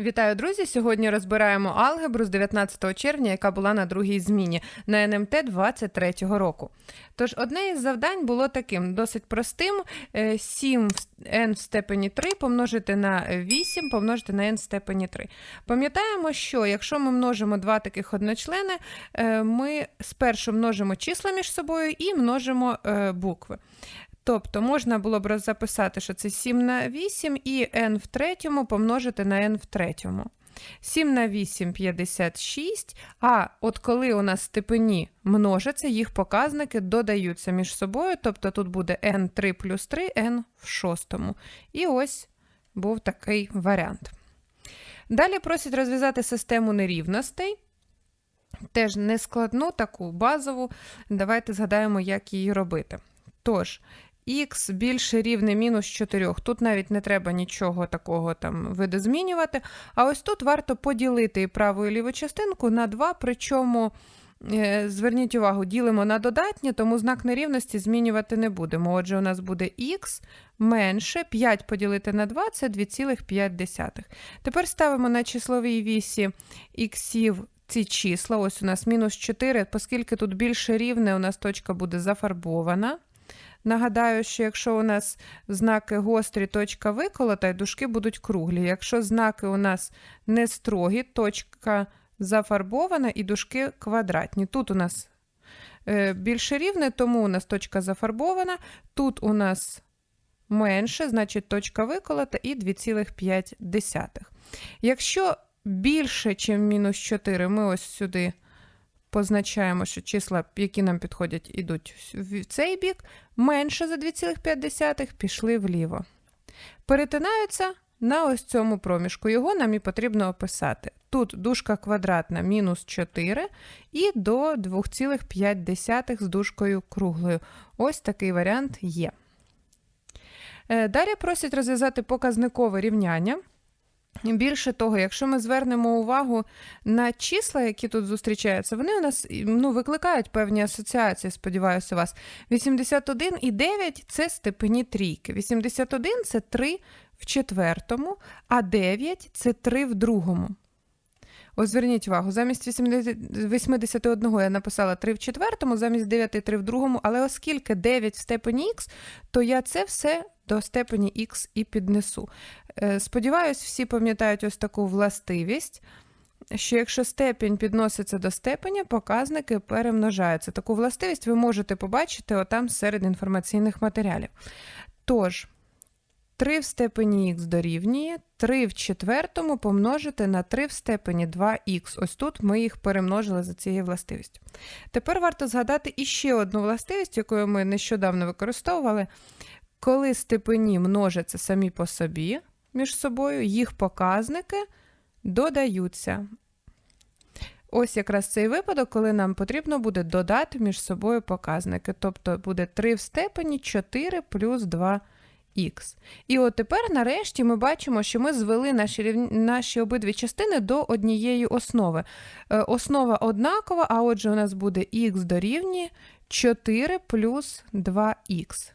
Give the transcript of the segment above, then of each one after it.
Вітаю, друзі! Сьогодні розбираємо алгебру з 19 червня, яка була на другій зміні на НМТ 23-го року. Тож одне із завдань було таким досить простим: Е, 7 n в степені 3 помножити на 8 помножити на n в степені 3. Пам'ятаємо, що якщо ми множимо два таких одночлени, е, ми спершу множимо числа між собою і множимо е, букви. Тобто можна було б роз- записати, що це 7 на 8 і n в третьому помножити на n в третьому. 7 на 8 – 56, а от коли у нас степені множаться, їх показники додаються між собою, тобто тут буде n3 плюс 3, n в шостому. І ось був такий варіант. Далі просять розв'язати систему нерівностей. Теж нескладну, таку базову. Давайте згадаємо, як її робити. Тож, х більше рівне мінус 4. Тут навіть не треба нічого такого там видозмінювати. А ось тут варто поділити праву і ліву частинку на 2, причому. е, Зверніть увагу, ділимо на додатнє, тому знак нерівності змінювати не будемо. Отже, у нас буде х менше 5 поділити на 2 це 2,5. Тепер ставимо на числовій вісі іксів ці числа. Ось у нас мінус 4, оскільки тут більше рівне, у нас точка буде зафарбована. Нагадаю, що якщо у нас знаки гострі, точка виколота, і дужки будуть круглі. Якщо знаки у нас не строгі, точка зафарбована і дужки квадратні. Тут у нас е, більше рівне, тому у нас точка зафарбована. Тут у нас менше, значить точка виколота і 2,5. Якщо більше, ніж мінус 4, ми ось сюди позначаємо, що числа, які нам підходять, ідуть в цей бік, менше за 2,5 пішли вліво. Перетинаються на ось цьому проміжку. Його нам і потрібно описати. Тут дужка квадратна мінус 4 і до 2,5 з дужкою круглою. Ось такий варіант є. Е, Далі просять розв'язати показникове рівняння. Більше того, якщо ми звернемо увагу на числа, які тут зустрічаються, вони у нас ну, викликають певні асоціації, сподіваюся, вас. 81 і 9 – це степені трійки. 81 – це 3 в четвертому, а 9 – це 3 в другому. Ось зверніть увагу, замість 80 81 я написала 3 в четвертому, замість 9 – 3 в другому, але оскільки 9 в степені х, то я це все до степені х і піднесу. Е, Сподіваюсь, всі пам'ятають ось таку властивість, що якщо степінь підноситься до степеня, показники перемножаються. Таку властивість ви можете побачити отам серед інформаційних матеріалів. Тож, 3 в степені х дорівнює 3 в четвертому помножити на 3 в степені 2х. Ось тут ми їх перемножили за цією властивістю. Тепер варто згадати іще одну властивість, яку ми нещодавно використовували. Коли степені множаться самі по собі між собою, їх показники додаються. Ось якраз цей випадок, коли нам потрібно буде додати між собою показники. Тобто буде 3 в степені 4 плюс 2х. І от тепер, нарешті, ми бачимо, що ми звели наші, наші обидві частини до однієї основи. Е, Основа однакова, а отже, у нас буде х дорівнює 4 плюс 2х.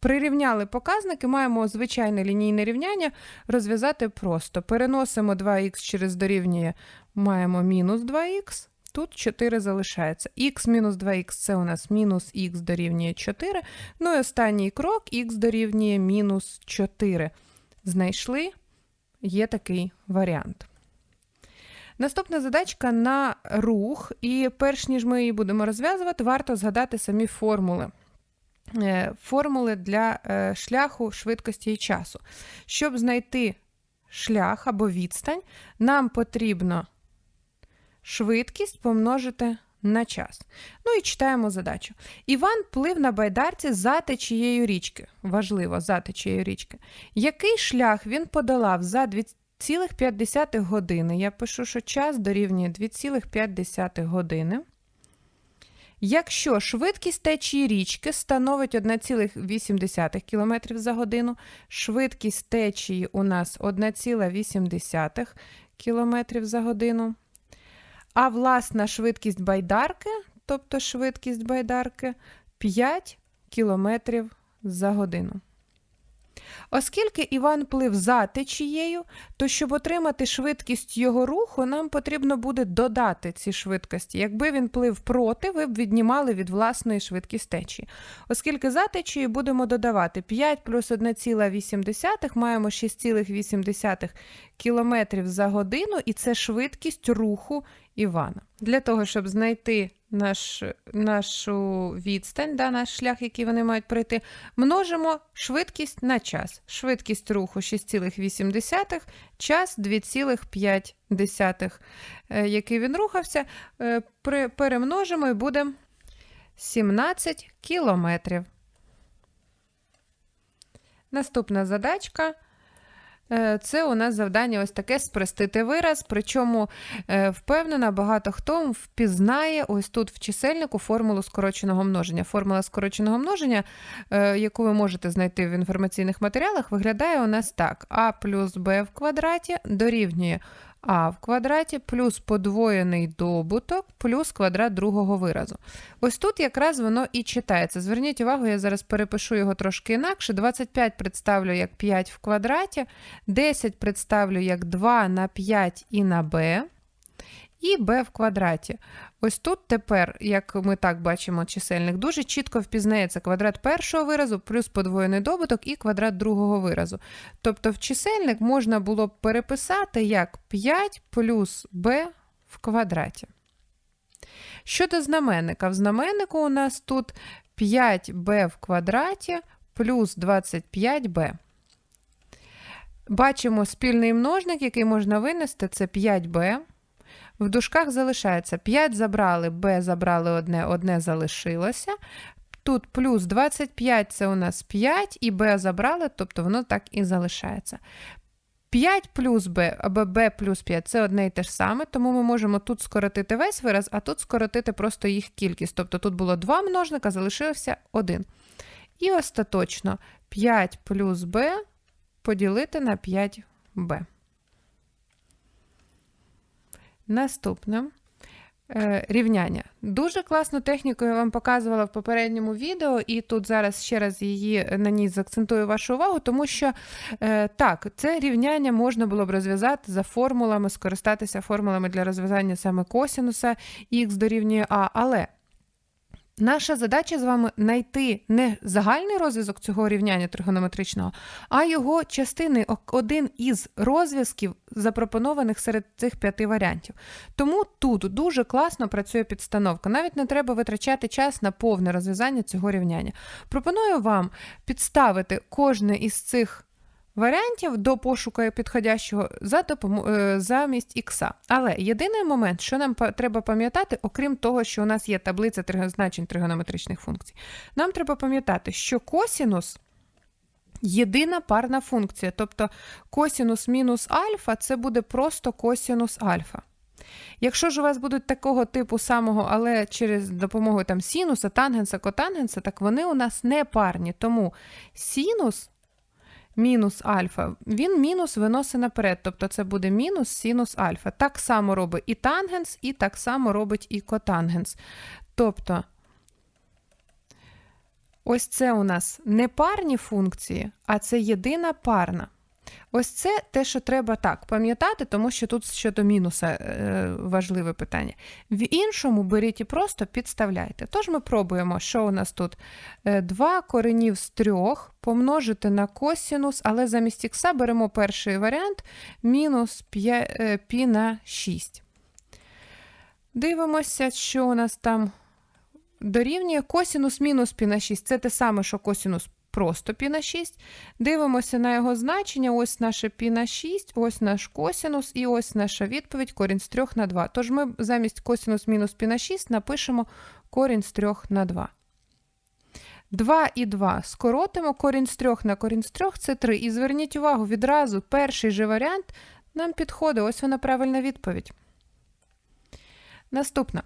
Прирівняли показники, маємо звичайне лінійне рівняння розв'язати просто. Переносимо 2х через дорівнює, маємо мінус 2х, тут 4 залишається. х мінус 2х це у нас мінус х дорівнює 4. Ну і останній крок х дорівнює мінус 4. Знайшли, є такий варіант. Наступна задачка на рух, і перш ніж ми її будемо розв'язувати, варто згадати самі формули. Е, формули для е, шляху швидкості і часу. Щоб знайти шлях або відстань, нам потрібно швидкість помножити на час. Ну і читаємо задачу. Іван плив на байдарці за течією річки. Важливо, за течією річки. Який шлях він подолав за 2,5 години? Я пишу, що час дорівнює 2,5 години. Якщо швидкість течії річки становить 1,8 км за годину, швидкість течії у нас 1,8 км за годину, а власна швидкість байдарки, тобто швидкість байдарки 5 км за годину. Оскільки Іван плив за течією, то щоб отримати швидкість його руху, нам потрібно буде додати ці швидкості. Якби він плив проти, ви б віднімали від власної швидкість течії. Оскільки за течією будемо додавати 5 плюс 1,8, маємо 6,8 км за годину, і це швидкість руху Івана. Для того, щоб знайти наш, нашу відстань, да, наш шлях, який вони мають пройти, множимо швидкість на час. Швидкість руху 6,8, час 2,5, е, який він рухався, е, перемножимо і буде 17 кілометрів. Наступна задачка. Е, Це у нас завдання ось таке спростити вираз, причому е, впевнена, багато хто впізнає ось тут в чисельнику формулу скороченого множення. Формула скороченого множення, е, яку ви можете знайти в інформаційних матеріалах, виглядає у нас так: а плюс b в квадраті дорівнює а в квадраті плюс подвоєний добуток плюс квадрат другого виразу. Ось тут якраз воно і читається. Зверніть увагу, я зараз перепишу його трошки інакше. 25 представлю як 5 в квадраті, 10 представлю як 2 на 5 і на b. І b в квадраті. Ось тут тепер, як ми так бачимо, чисельник дуже чітко впізнається квадрат першого виразу плюс подвоєний добуток і квадрат другого виразу. Тобто в чисельник можна було б переписати як 5 плюс b в квадраті. Щодо знаменника, в знаменнику у нас тут 5b в квадраті плюс 25b. Бачимо спільний множник, який можна винести, це 5b. В дужках залишається 5 забрали, b забрали одне, одне залишилося. Тут плюс 25 це у нас 5, і b забрали, тобто воно так і залишається. 5 плюс b або b плюс 5 це одне і те ж саме, тому ми можемо тут скоротити весь вираз, а тут скоротити просто їх кількість. Тобто тут було 2 множника, залишився 1. І остаточно 5 плюс b поділити на 5b. Наступне е, рівняння. Дуже класну техніку я вам показувала в попередньому відео, і тут зараз ще раз її на ній заакцентую вашу увагу, тому що е, так, це рівняння можна було б розв'язати за формулами, скористатися формулами для розв'язання саме косінуса х дорівнює А, але. Наша задача з вами знайти не загальний розв'язок цього рівняння тригонометричного, а його частини, один із розв'язків, запропонованих серед цих п'яти варіантів. Тому тут дуже класно працює підстановка. Навіть не треба витрачати час на повне розв'язання цього рівняння. Пропоную вам підставити кожне із цих варіантів до пошуку підходящого за допом... е, замість ікса. Але єдиний момент, що нам треба пам'ятати, окрім того, що у нас є таблиця значень тригонометричних функцій, нам треба пам'ятати, що косінус. Єдина парна функція, тобто косінус мінус альфа це буде просто косінус альфа. Якщо ж у вас будуть такого типу самого, але через допомогою там синуса, тангенса, котангенса, так вони у нас не парні. Тому синус мінус альфа, він мінус виносить наперед, тобто це буде мінус синус альфа. Так само робить і тангенс, і так само робить і котангенс. Тобто, ось це у нас не парні функції, а це єдина парна. Ось це те, що треба так пам'ятати, тому що тут щодо мінуса е, важливе питання. В іншому беріть і просто підставляйте. Тож ми пробуємо, що у нас тут 2 коренів з 3 помножити на косінус, але замість ікса беремо перший варіант мінус п'я- пі на 6. Дивимося, що у нас там дорівнює косінус мінус пі на 6. Це те саме, що косінус просто пі на 6. Дивимося на його значення. Ось наше пі на 6, ось наш косінус, і ось наша відповідь корінь з 3 на 2. Тож ми замість косінус мінус пі на 6 напишемо корінь з 3 на 2. 2 і 2 скоротимо, корінь з 3 на корінь з 3 – це 3. І зверніть увагу, відразу перший же варіант нам підходить. Ось вона правильна відповідь. Наступна.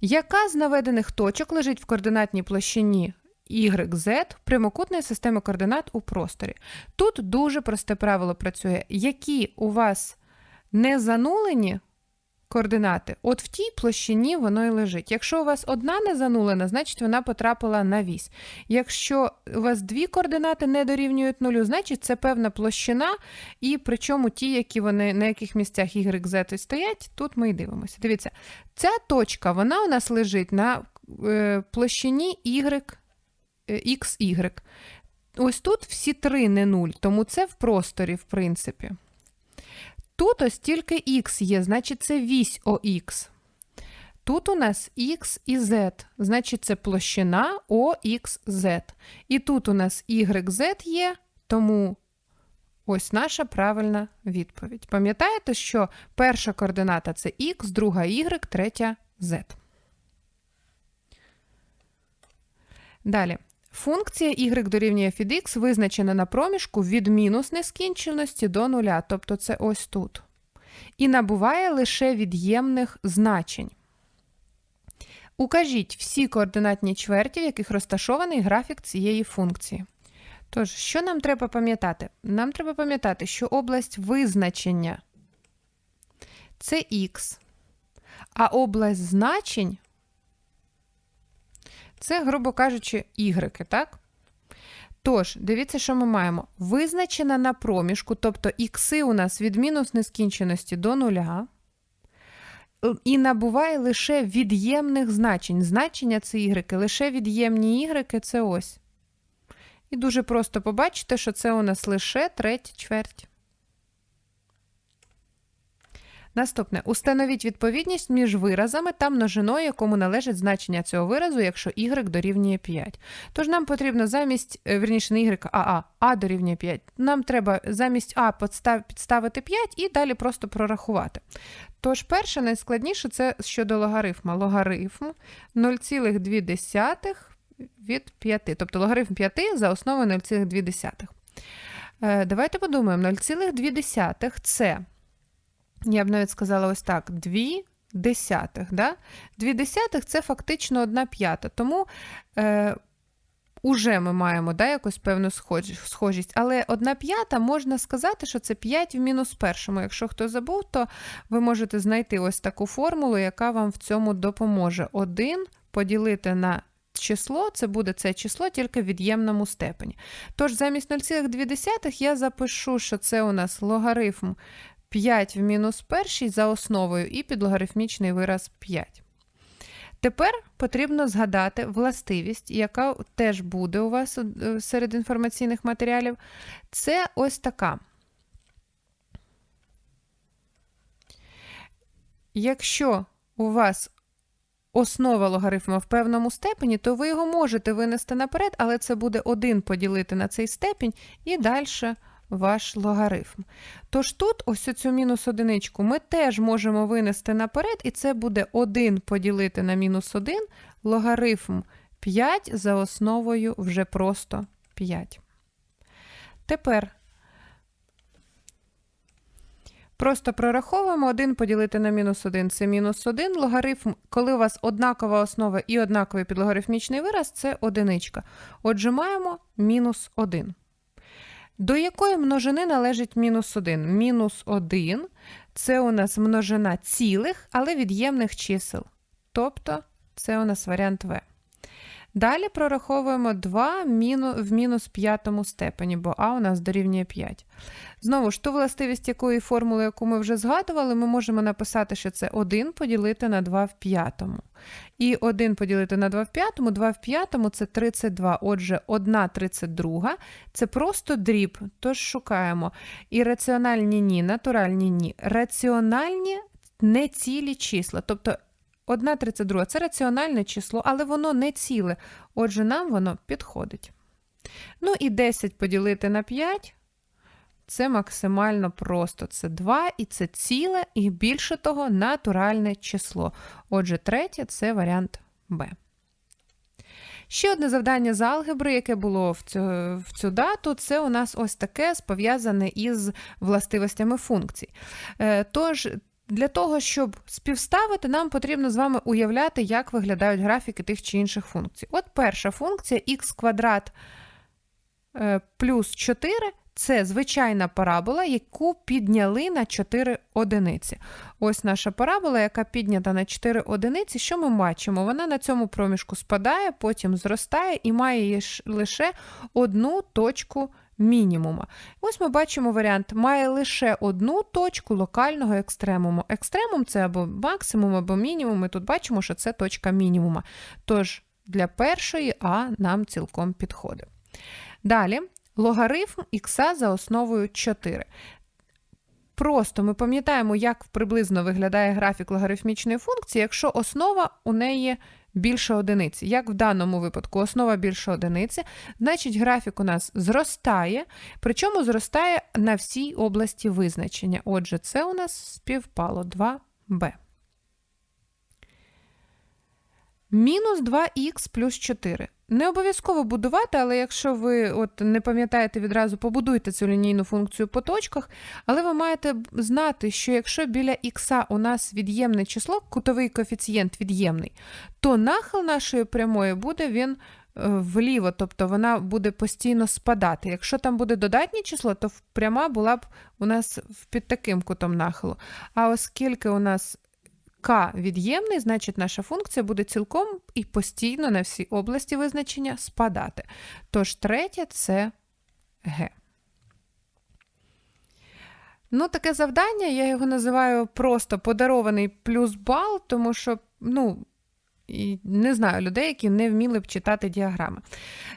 Яка з наведених точок лежить в координатній площині YZ прямокутної системи координат у просторі? Тут дуже просте правило працює. Які у вас не занулені координати. От в тій площині воно і лежить. Якщо у вас одна не занулена, значить вона потрапила на вісь. Якщо у вас дві координати не дорівнюють нулю, значить це певна площина, і причому ті, які вони на яких місцях Y, Z стоять, тут ми і дивимося. Дивіться, ця точка вона у нас лежить на е, площині Y, е, XY. Ось тут всі три не нуль, тому це в просторі, в принципі. Тут ось тільки х є, значить це вісь ОХ. Тут у нас х і z, значить це площина OXZ. І тут у нас YZ є, тому ось наша правильна відповідь. Пам'ятаєте, що перша координата це х, друга y, третя z. Далі. Функція y дорівнює від x визначена на проміжку від мінус нескінченості до нуля, тобто це ось тут. І набуває лише від'ємних значень. Укажіть всі координатні чверті, в яких розташований графік цієї функції. Тож, що нам треба пам'ятати? Нам треба пам'ятати, що область визначення це х, а область значень це, грубо кажучи, ігреки, так? Тож, дивіться, що ми маємо. Визначена на проміжку, тобто ікси у нас від мінус нескінченості до нуля, і набуває лише від'ємних значень. Значення це ігреки, лише від'ємні ігреки це ось. І дуже просто побачите, що це у нас лише третя чверть. Наступне. Установіть відповідність між виразами та множиною, якому належить значення цього виразу, якщо y дорівнює 5. Тож нам потрібно замість, е, верніше, не y, а а, а дорівнює 5. Нам треба замість а підставити 5 і далі просто прорахувати. Тож, перше, найскладніше це щодо логарифма. Логарифм 0,2 від 5. Тобто логарифм 5 за основою 0,2. Е, давайте подумаємо, 0,2 це я б навіть сказала ось так: 2 десятих. Да? 2 десятих це фактично 1 п'ята. Тому е, уже ми маємо да, якусь певну схожість. Але 1 п'ята можна сказати, що це 5 в мінус першому. Якщо хто забув, то ви можете знайти ось таку формулу, яка вам в цьому допоможе. 1 поділити на число, це буде це число тільки в від'ємному степені. Тож замість 0,2 я запишу, що це у нас логарифм 5 в мінус першій за основою і підлогарифмічний вираз 5. Тепер потрібно згадати властивість, яка теж буде у вас е, серед інформаційних матеріалів. Це ось така. Якщо у вас основа логарифму в певному степені, то ви його можете винести наперед, але це буде 1 поділити на цей степінь і далі ваш логарифм. Тож тут, ось цю мінус одиничку, ми теж можемо винести наперед, і це буде 1 поділити на мінус 1, логарифм 5 за основою вже просто 5. Тепер просто прораховуємо 1 поділити на мінус 1 це мінус 1. Логарифм, коли у вас однакова основа і однаковий підлогарифмічний вираз, це одиничка. Отже, маємо мінус 1. До якої множини належить мінус 1? Мінус 1 це у нас множина цілих, але від'ємних чисел. Тобто це у нас варіант В. Далі прораховуємо 2 в мінус п'ятому степені, бо А у нас дорівнює 5. Знову ж ту властивість якої формули, яку ми вже згадували, ми можемо написати, що це 1 поділити на 2 в п'ятому. І 1 поділити на 2 в п'ятому, 2 в п'ятому це 32. Отже, 1 32 це просто дріб. Тож шукаємо і раціональні ні, натуральні ні. Раціональні не цілі числа. Тобто 1 32 це раціональне число, але воно не ціле. Отже, нам воно підходить. Ну і 10 поділити на 5 це максимально просто. Це 2 і це ціле, і більше того, натуральне число. Отже, третє це варіант Б. Ще одне завдання з алгебри, яке було в цю, в цю дату, це у нас ось таке пов'язане із властивостями функцій. Е, тож, для того, щоб співставити, нам потрібно з вами уявляти, як виглядають графіки тих чи інших функцій. От перша функція х квадрат е, плюс 4 це звичайна парабола, яку підняли на 4 одиниці. Ось наша парабола, яка піднята на 4 одиниці. Що ми бачимо? Вона на цьому проміжку спадає, потім зростає і має лише одну точку мінімума. Ось ми бачимо варіант, має лише одну точку локального екстремуму. Екстремум це або максимум, або мінімум. Ми тут бачимо, що це точка мінімума. Тож для першої А нам цілком підходить. Далі логарифм х за основою 4. Просто ми пам'ятаємо, як приблизно виглядає графік логарифмічної функції, якщо основа у неї більше одиниці. Як в даному випадку основа більше одиниці, значить графік у нас зростає, причому зростає на всій області визначення. Отже, це у нас співпало 2b. Мінус 2х плюс 4. Не обов'язково будувати, але якщо ви от не пам'ятаєте відразу, побудуйте цю лінійну функцію по точках, але ви маєте знати, що якщо біля х у нас від'ємне число, кутовий коефіцієнт від'ємний, то нахил нашої прямої буде він е, вліво, тобто вона буде постійно спадати. Якщо там буде додатнє число, то пряма була б у нас під таким кутом нахилу. А оскільки у нас К від'ємний, значить наша функція буде цілком і постійно на всій області визначення спадати. Тож третє це Г. Ну, таке завдання, я його називаю просто подарований плюс бал, тому що, ну, не знаю людей, які не вміли б читати діаграми.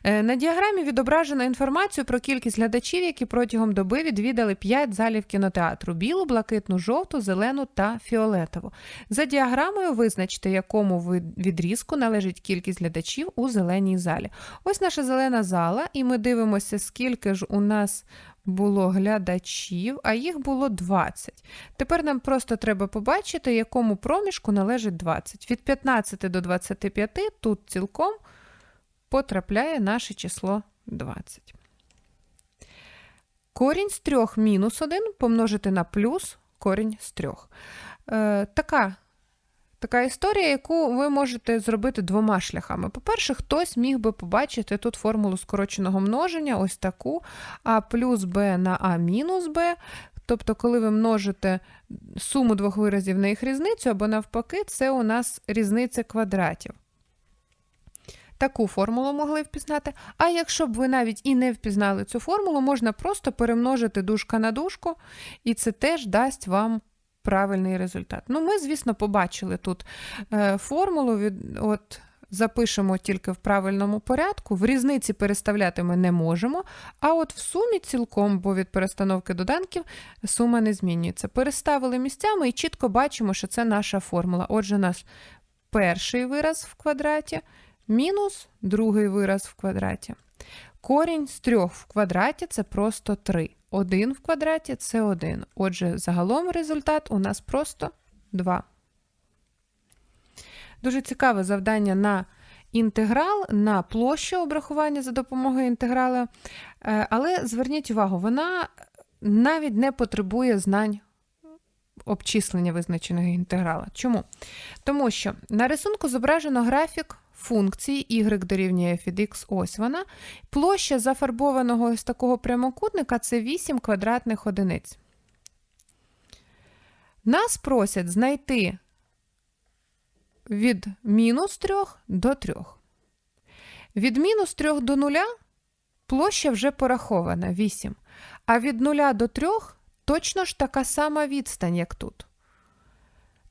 Е, на діаграмі відображено інформацію про кількість глядачів, які протягом доби відвідали 5 залів кінотеатру: білу, блакитну, жовту, зелену та фіолетову. За діаграмою визначте, якому відрізку належить кількість глядачів у зеленій залі. Ось наша зелена зала, і ми дивимося, скільки ж у нас було глядачів, а їх було 20. Тепер нам просто треба побачити, якому проміжку належить 20. Від 15 до 25 тут цілком потрапляє наше число 20. Корінь з 3 мінус 1 помножити на плюс корінь з 3. Е, така Така історія, яку ви можете зробити двома шляхами. По-перше, хтось міг би побачити тут формулу скороченого множення, ось таку а плюс b на а мінус b. Тобто, коли ви множите суму двох виразів на їх різницю, або навпаки, це у нас різниця квадратів. Таку формулу могли впізнати. А якщо б ви навіть і не впізнали цю формулу, можна просто перемножити дужка на дужку, і це теж дасть вам правильний результат. Ну, Ми, звісно, побачили тут е, формулу. від, от, Запишемо тільки в правильному порядку, в різниці переставляти ми не можемо, а от в сумі цілком, бо від перестановки доданків сума не змінюється. Переставили місцями і чітко бачимо, що це наша формула. Отже, у нас перший вираз в квадраті мінус другий вираз в квадраті. Корінь з трьох в квадраті це просто 3. 1 в квадраті це 1. Отже, загалом результат у нас просто 2. Дуже цікаве завдання на інтеграл, на площу обрахування за допомогою інтеграла. Е, але зверніть увагу, вона навіть не потребує знань обчислення визначеного інтеграла. Чому? Тому що на рисунку зображено графік функції y дорівнює f від x, ось вона. Площа зафарбованого ось такого прямокутника це 8 квадратних одиниць. Нас просять знайти від мінус 3 до 3. Від мінус 3 до 0 площа вже порахована 8. А від 0 до 3 точно ж така сама відстань, як тут.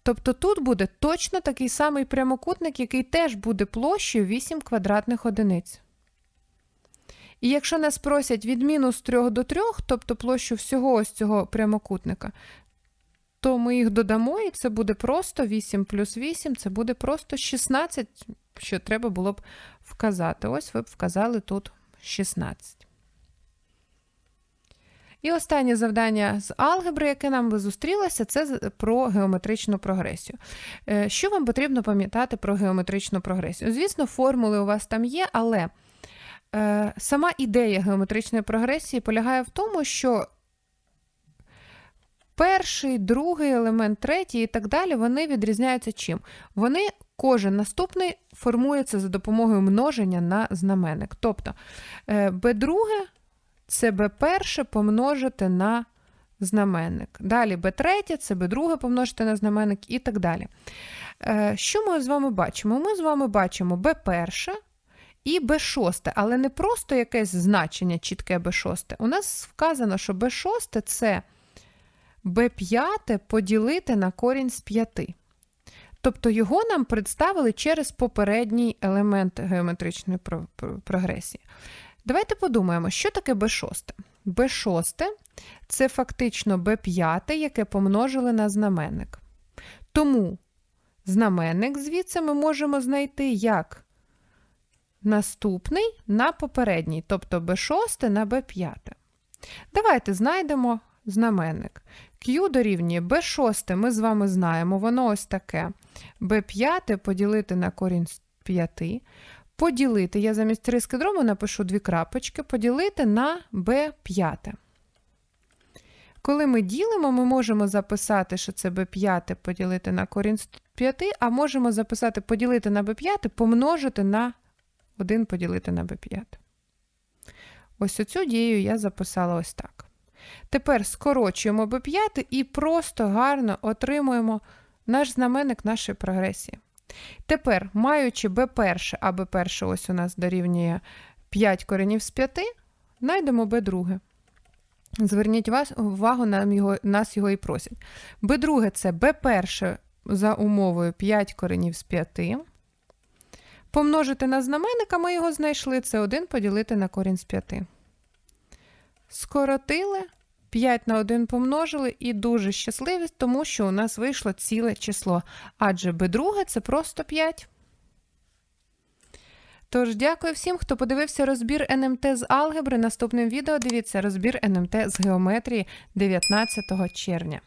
Тобто тут буде точно такий самий прямокутник, який теж буде площею 8 квадратних одиниць. І якщо нас просять від мінус 3 до 3, тобто площу всього ось цього прямокутника, то ми їх додамо, і це буде просто 8 плюс 8, це буде просто 16, що треба було б вказати. Ось ви б вказали тут 16. І останнє завдання з алгебри, яке нам би зустрілося, це про геометричну прогресію. Е, що вам потрібно пам'ятати про геометричну прогресію? Звісно, формули у вас там є, але е, сама ідея геометричної прогресії полягає в тому, що перший, другий елемент, третій і так далі, вони відрізняються чим? Вони кожен наступний формується за допомогою множення на знаменник. Тобто, b е, друге це b перше помножити на знаменник. Далі b третє, це b друге помножити на знаменник і так далі. Е, Що ми з вами бачимо? Ми з вами бачимо b перше і b шосте, але не просто якесь значення чітке b шосте. У нас вказано, що b шосте це b5 поділити на корінь з 5. Тобто його нам представили через попередній елемент геометричної про- про- прогресії. Давайте подумаємо, що таке b6. b6 це фактично b5, яке помножили на знаменник. Тому знаменник звідси ми можемо знайти як наступний на попередній, тобто b6 на b5. Давайте знайдемо знаменник. Q дорівнює b6, ми з вами знаємо, воно ось таке. b5 поділити на корінь з 5. Поділити, я замість риски дрому напишу дві крапочки, поділити на b5. Коли ми ділимо, ми можемо записати, що це b5 поділити на корінь з 5, а можемо записати поділити на b5, помножити на 1 поділити на b5. Ось оцю дію я записала ось так. Тепер скорочуємо b5 і просто гарно отримуємо наш знаменник нашої прогресії. Тепер, маючи b1, а b1 ось у нас дорівнює 5 коренів з 5, знайдемо b2. Зверніть вас, увагу, нам його, нас його і просять. b2 це b1 за умовою 5 коренів з 5. Помножити на знаменник, а ми його знайшли, це 1 поділити на корінь з 5. Скоротили, 5 на 1 помножили і дуже щасливі, тому що у нас вийшло ціле число. Адже b2 це просто 5. Тож, дякую всім, хто подивився розбір НМТ з алгебри. Наступним відео дивіться розбір НМТ з геометрії 19 червня.